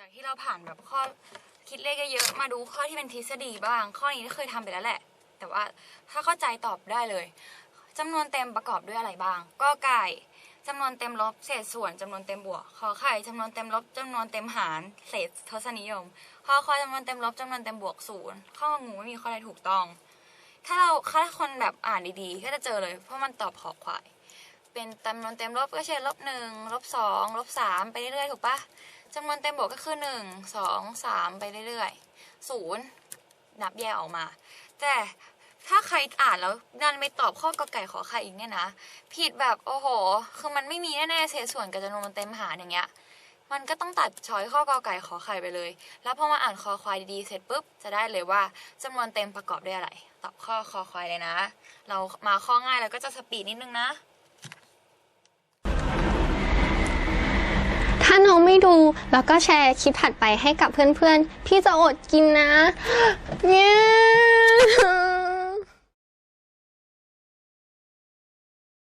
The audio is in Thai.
จากที่เราผ่านแบบข้อคิดเลขเยอะๆมาดูข้อที่เป็นทฤษฎีบ้าง ข้อนี้เคยทำไปแล้วแหละ แต่ว่าถ้าเข้าใจตอบได้เลยจำนวนเต็มประกอบด้วยอะไรบ้าง ก็ไก่จำนวนเต็มลบเศษส่วนจำนวนเต็มบวกขอไข่จำนวนเต็มลบจำนวนเต็มหารเศษทศนิยมขอควายจำนวนเต็มลบจำนวนเต็มบวกศูนย์ข้องูไม่มีข้อใดถูกต้อง ถ้าเราถ้าคนแบบอ่านดีๆ ก็จะเจอเลย เพราะมันตอบขอควาย เป็นจำนวนเต็มลบก็เช่นลบหนึ่งลบสองลบสามไปเรื่อยๆถูกปะจำนวนเต็มบวกก็คือหนึ่งสองสามไปเรื่อยๆศูนย์นับแยกออกมา แต่ถ้าใครอ่านแล้วดันไปตอบข้อกอไก่ขอไข่อีกเนี่ยนะ ผิดแบบโอ้โห คือมันไม่มีแน่ๆเศษส่วนกับจำนวนเต็มหารอย่างเงี้ย มันก็ต้องตัดช้อยข้อกอไก่ขอไข่ไปเลย แล้วพอมาอ่านคอควายดีๆเสร็จปุ๊บจะได้เลยว่าจำนวนเต็มประกอบด้วยอะไร ตอบข้อคอควายเลยนะ เรามาข้อง่ายแล้วก็จะสปีดนิดนึงนะ ไม่ดู แล้วก็แชร์คลิปถัดไปให้กับเพื่อนๆ พี่จะอดกินนะเนี่ย